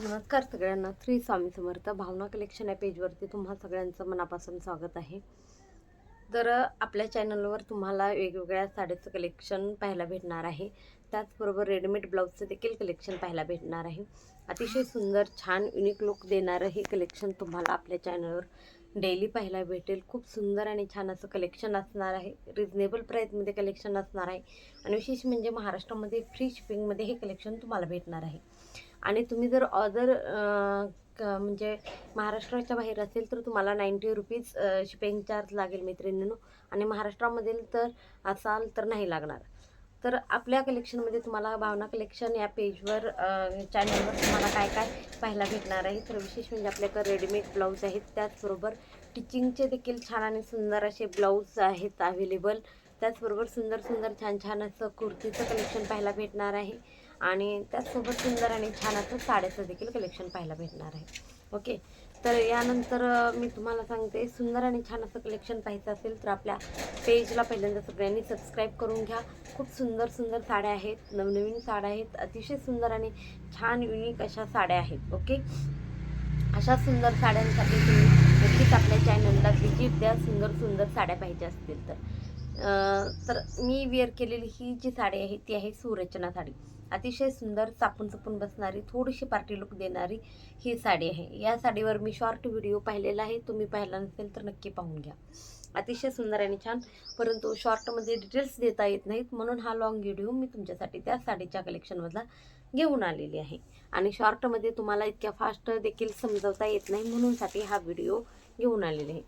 नमस्कार सगळ्यांना. श्री स्वामी समर्थ भावना कलेक्शन या पेजवरती तुम्हा सगळ्यांचं मनापासून स्वागत आहे. तर आपल्या चॅनलवर तुम्हाला वेगवेगळ्या साडीचं कलेक्शन पाहायला भेटणार आहे. त्याचबरोबर रेडीमेड ब्लाऊजचं देखील कलेक्शन पाहायला भेटणार आहे. अतिशय सुंदर छान युनिक लुक देणारं हे कलेक्शन तुम्हाला आपल्या चॅनलवर डेली पाहायला भेटेल. खूप सुंदर आणि छान असं कलेक्शन असणार आहे. रिजनेबल प्राईजमध्ये कलेक्शन असणार आहे. आणि विशेष म्हणजे महाराष्ट्रामध्ये फ्री शिपिंगमध्ये हे कलेक्शन तुम्हाला भेटणार आहे. आणि तुम्ही जर अदर म्हणजे महाराष्ट्राच्या बाहेर असेल तर तुम्हाला नाईंटी रुपीज शिपिंग चार्ज लागेल मैत्रिणींनो. आणि महाराष्ट्रामधील तर असाल तर नाही लागणार. तर आपल्या कलेक्शनमध्ये तुम्हाला भावना कलेक्शन या पेजवर चॅनलवर तुम्हाला काय काय पाहायला भेटणार आहे. तर विशेष म्हणजे आपल्याकडे रेडीमेड ब्लाऊज आहेत. त्याचबरोबर टिचिंगचे देखील छान आणि सुंदर असे ब्लाऊज आहेत अवेलेबल त्याचबरोबर सुंदर सुंदर छान छान असं कुर्तीचं कलेक्शन पाहायला भेटणार आहे. आणि त्याचसोबत सुंदर आणि छान असं साड्याचं देखील कलेक्शन पाहायला भेटणार आहे. ओके तर यानंतर मी तुम्हाला सांगते सुंदर आणि छान असं कलेक्शन पाहायचं असेल तर आपल्या पेजला पहिल्यांदा सगळ्यांनी सबस्क्राईब करून घ्या. खूप सुंदर सुंदर साड्या आहेत. नवनवीन साड्या आहेत. अतिशय सुंदर आणि छान युनिक अशा साड्या आहेत. ओके अशा सुंदर साड्यांसाठी तुम्ही नक्कीच आपल्या चॅनलला विजिट द्या. सुंदर सुंदर साड्या पाहिजे असतील तर. तर मी वेअर केलेली ही जी साडी आहे ती आहे सुरचना साडी. अतिशय सुंदर चापून चपून बसणारी थोडीशी पार्टी लुक देणारी ही साडी आहे. या साडीवर मी शॉर्ट व्हिडिओ पाहिलेला आहे. तुम्ही पाहिला नसेल तर नक्की पाहून घ्या. अतिशय सुंदर आणि छान. परंतु शॉर्टमध्ये डिटेल्स देता येत नाहीत. म्हणून हा लॉंग व्हिडिओ मी तुमच्यासाठी त्या साडीच्या कलेक्शनमधला घेऊन आलेली आहे. आणि शॉर्टमध्ये तुम्हाला इतक्या फास्ट देखील समजवता येत नाही. म्हणूनसाठी हा व्हिडिओ घेऊन आलेले आहे.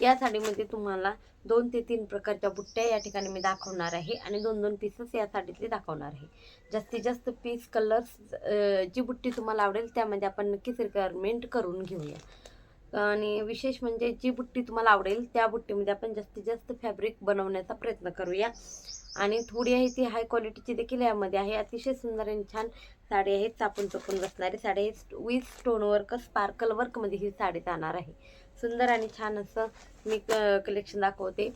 या साडीमध्ये तुम्हाला दोन ते तीन प्रकारच्या बुट्ट्या या ठिकाणी मी दाखवणार आहे आणि दोन दोन पीसेस या साडीतले दाखवणार आहे. जास्तीत जास्त पीस कलर्स जी बुट्टी तुम्हाला आवडेल त्यामध्ये आपण नक्कीच रिक्वायरमेंट करून घेऊया. आणि विशेष म्हणजे जी बुट्टी तुम्हाला आवडेल त्या बुट्टीमध्ये आपण जास्तीत जास्त फॅब्रिक बनवण्याचा प्रयत्न करूया. आणि थोडी आहे ती हाय क्वालिटीची देखील यामध्ये आहे. अतिशय सुंदर आणि छान साडी आहे. चापून चपून बसणारी साडी आहे. विथ स्टोन वर्क स्पार्कल वर्कमध्ये ही साडी जाणार आहे. सुंदर आणि छान असं मी कलेक्शन दाखवते.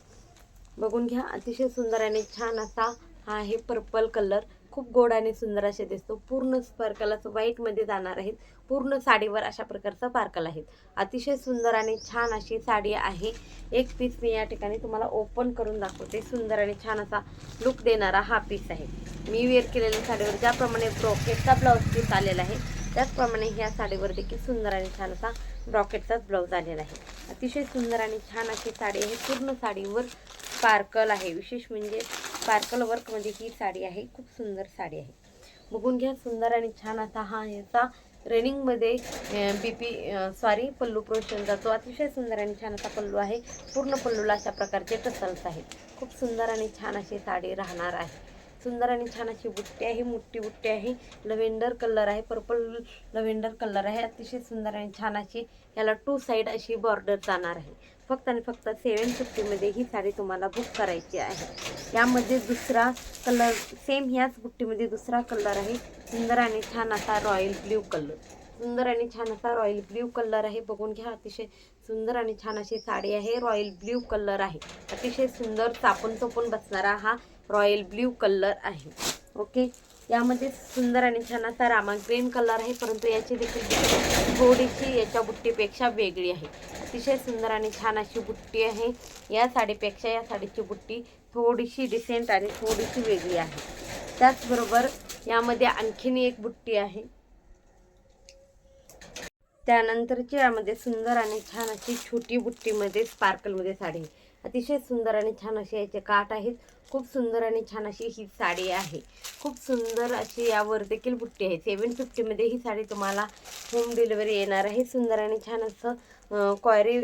बघून घ्या अतिशय सुंदर आणि छान असा हा आहे पर्पल कलर खूप गोड आणि सुंदर असे दिसतो. पूर्ण स्पार्कल असं व्हाईटमध्ये जाणार आहेत. पूर्ण साडीवर अशा प्रकारचा पार्कल आहेत. अतिशय सुंदर आणि छान अशी साडी आहे. एक पीस मी या ठिकाणी तुम्हाला ओपन करून दाखवते. सुंदर आणि छान असा लुक देणारा हा पीस आहे. मी वेअर केलेल्या साडीवर ज्याप्रमाणे ब्रॉकेटचा ब्लाऊज पीस आलेला आहे त्याचप्रमाणे ह्या साडीवर देखील सुंदर आणि छान असा ब्रॉकेटचाच ब्लाऊज आलेला आहे. अतिशय सुंदर आणि छान अशी साडी आहे. पूर्ण साडीवर स्पार्कल आहे. विशेष म्हणजे स्पार्कल वर्कमध्ये म्हणजे ही साडी आहे. खूप सुंदर साडी आहे. बघून घ्या सुंदर आणि छान असा हा याचा रेनिंगमध्ये बी पी सॉरी पल्लू प्रोशन जातो अतिशय सुंदर आणि छान असा पल्लू आहे. पूर्ण पल्लूला अशा प्रकारचे टसल्स आहेत. खूप सुंदर आणि छान अशी साडी राहणार आहे. सुंदर आणि छान अशी बुट्टी आहे मोठी बुट्टी आहे. लव्हेंडर कलर आहे पर्पल लव्हेंडर कलर आहे. अतिशय सुंदर आणि छान अशी याला टू साईड अशी बॉर्डर जाणार आहे. फक्त आणि फक्त सेवन फिफ्टीमध्ये ही साडी तुम्हाला बुक करायची आहे. यामध्ये दुसरा कलर सेम ह्याच बुट्टीमध्ये दुसरा कलर आहे. सुंदर आणि छान असा रॉयल ब्ल्यू कलर सुंदर आणि छान असा रॉयल ब्ल्यू कलर आहे. बघून घ्या अतिशय सुंदर आणि छान अशी साडी आहे. रॉयल ब्ल्यू कलर आहे. अतिशय सुंदर चापून चोपून बसणारा हा रॉयल ब्ल्यू कलर आहे. ओके यामध्ये सुंदर आणि छान असा रामा ग्रीन कलर आहे परंतु याची देखील थोडीशी याच्या बुट्टीपेक्षा वेगळी आहे. अतिशय सुंदर आणि छान अशी बुट्टी आहे. या साडीपेक्षा या साडीची बुट्टी थोडीशी डिसेंट आणि थोडीशी वेगळी आहे. त्याचबरोबर यामध्ये आणखीन एक बुट्टी आहे. त्यानंतरची यामध्ये सुंदर आणि छान अशी छोटी बुट्टीमध्ये स्पार्कलमध्ये साडी. आहे. अतिशय सुंदर आणि छान असे याचे काठ आहेत. खूप सुंदर आणि छान अशी ही साडी आहे. खूप सुंदर अशी यावर देखील बुट्टी आहे सेवन फिफ्टीमध्ये ही साडी तुम्हाला होम डिलिव्हरी येणार आहे. सुंदर आणि छान असं अं, क्वायरी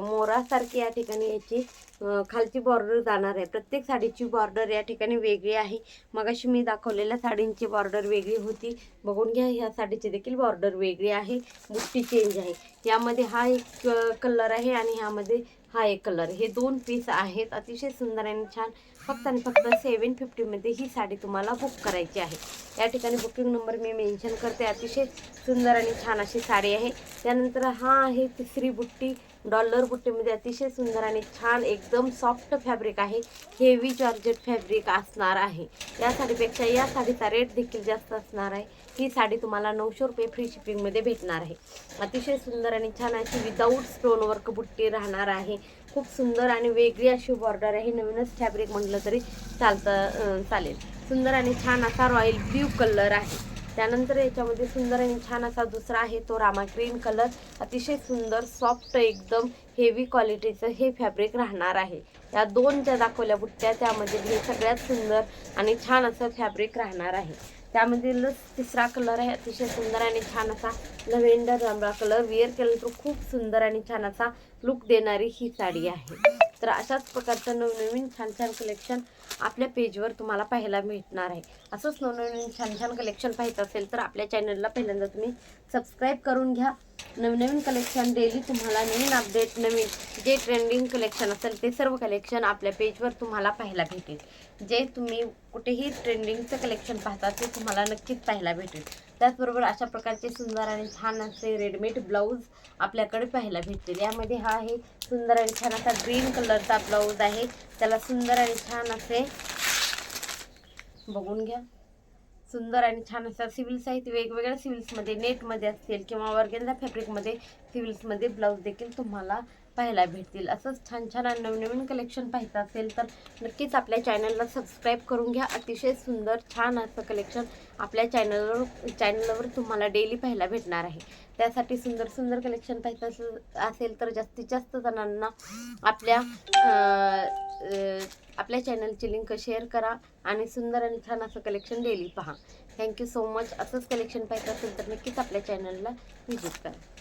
मोरासारखी या ठिकाणी याची खालची बॉर्डर जाणार आहे. प्रत्येक साडीची बॉर्डर या ठिकाणी वेगळी आहे. मगाशी मी दाखवलेल्या साडींची बॉर्डर वेगळी होती. बघून घ्या ह्या साडीची देखील बॉर्डर वेगळी आहे. बुट्टी चेंज आहे. यामध्ये हा एक कलर आहे आणि ह्यामध्ये हा एक कलर हे दोन पीस आहेत. अतिशय सुंदर आणि छान. फक्त आणि फक्त सेवन फिफ्टीमध्ये ही साडी तुम्हाला बुक करायची आहे. या ठिकाणी बुकिंग नंबर मी मेन्शन करते. अतिशय सुंदर आणि छान अशी साडी आहे. त्यानंतर हा आहे तिसरी बुट्टी डॉलर बुट्टीमध्ये म्हणजे अतिशय सुंदर आणि छान एकदम सॉफ्ट फॅब्रिक आहे. हेवी जॉर्जेट फॅब्रिक असणार आहे. या साडीपेक्षा या साडीचा रेट देखील जास्त असणार आहे. ही साडी तुम्हाला नऊशे रुपये फ्री शिपिंगमध्ये भेटणार आहे. अतिशय सुंदर आणि छान अशी विदाऊट स्टोन वर्क बुट्टी राहणार आहे. खूप सुंदर आणि वेगळी अशी बॉर्डर आहे. नवीनच फॅब्रिक म्हटलं तरी चालतं चालेल. सुंदर आणि छान असा रॉयल ब्ल्यू कलर आहे. त्यानंतर याच्यामध्ये सुंदर आणि छान असा दुसरा आहे तो रामा ग्रीन कलर अतिशय सुंदर सॉफ्ट एकदम हेवी क्वालिटीचं हे फॅब्रिक राहणार आहे. या दोन ज्या दाखवल्या बुट्ट्या त्यामध्ये हे सगळ्यात सुंदर आणि छान असं फॅब्रिक राहणार आहे. त्यामधील तिसरा कलर आहे अतिशय सुंदर आणि छान असा लव्हेंडर जांभळा कलर विअर केल्यानंतर तर खूप सुंदर आणि छान असा लुक देणारी ही साडी आहे. तर अशाच प्रकारचं नवनवीन छान छान कलेक्शन आपल्या पेजवर तुम्हाला पाहायला भेटणार आहे. असंच नवनवीन छान छान कलेक्शन पाहायचं असेल तर आपल्या चॅनलला पहिल्यांदा तुम्ही सबस्क्राईब करून घ्या. नवनवीन कलेक्शन डेली तुम्हाला नवीन अपडेट नवीन जे ट्रेंडिंग कलेक्शन असेल ते सर्व कलेक्शन आपल्या पेजवर तुम्हाला पाहायला भेटेल. जे तुम्ही कुठेही ट्रेंडिंगचं कलेक्शन पाहता ते तुम्हाला नक्कीच पाहायला भेटेल. त्याचबरोबर अशा प्रकारचे सुंदर आणि छान असे रेडीमेड ब्लाऊज आपल्याकडे पाहायला भेटतील. यामध्ये हा आहे सुंदर आणि छान असा ग्रीन कलरचा ब्लाऊज आहे. त्याला सुंदर आणि छान असे बघून घ्या. सुंदर आणि छान अशा सिव्हिल्स आहेत वेगवेगळ्या सिव्हिल्समध्ये नेटमध्ये असतील किंवा वर्गेंदा फॅब्रिकमध्ये सिव्हिल्समध्ये ब्लाऊज देखील तुम्हाला पाहायला भेटतील. असंच छान छान नवनवीन कलेक्शन पाहायचं असेल तर नक्कीच आपल्या चॅनलला सबस्क्राईब करून घ्या. अतिशय सुंदर छान असं कलेक्शन आपल्या चॅनलवर चॅनलवर तुम्हाला डेली पाहायला भेटणार आहे. त्यासाठी सुंदर सुंदर कलेक्शन पाहायचं असेल असेल तर जास्तीत जास्त जणांना आपल्या आपल्या चॅनलची लिंक शेअर करा आणि सुंदर आणि छान असं कलेक्शन डेली पहा. थँक्यू सो मच असंच कलेक्शन पाहिजे असेल तर नक्कीच आपल्या चॅनलला व्हिजिट करा.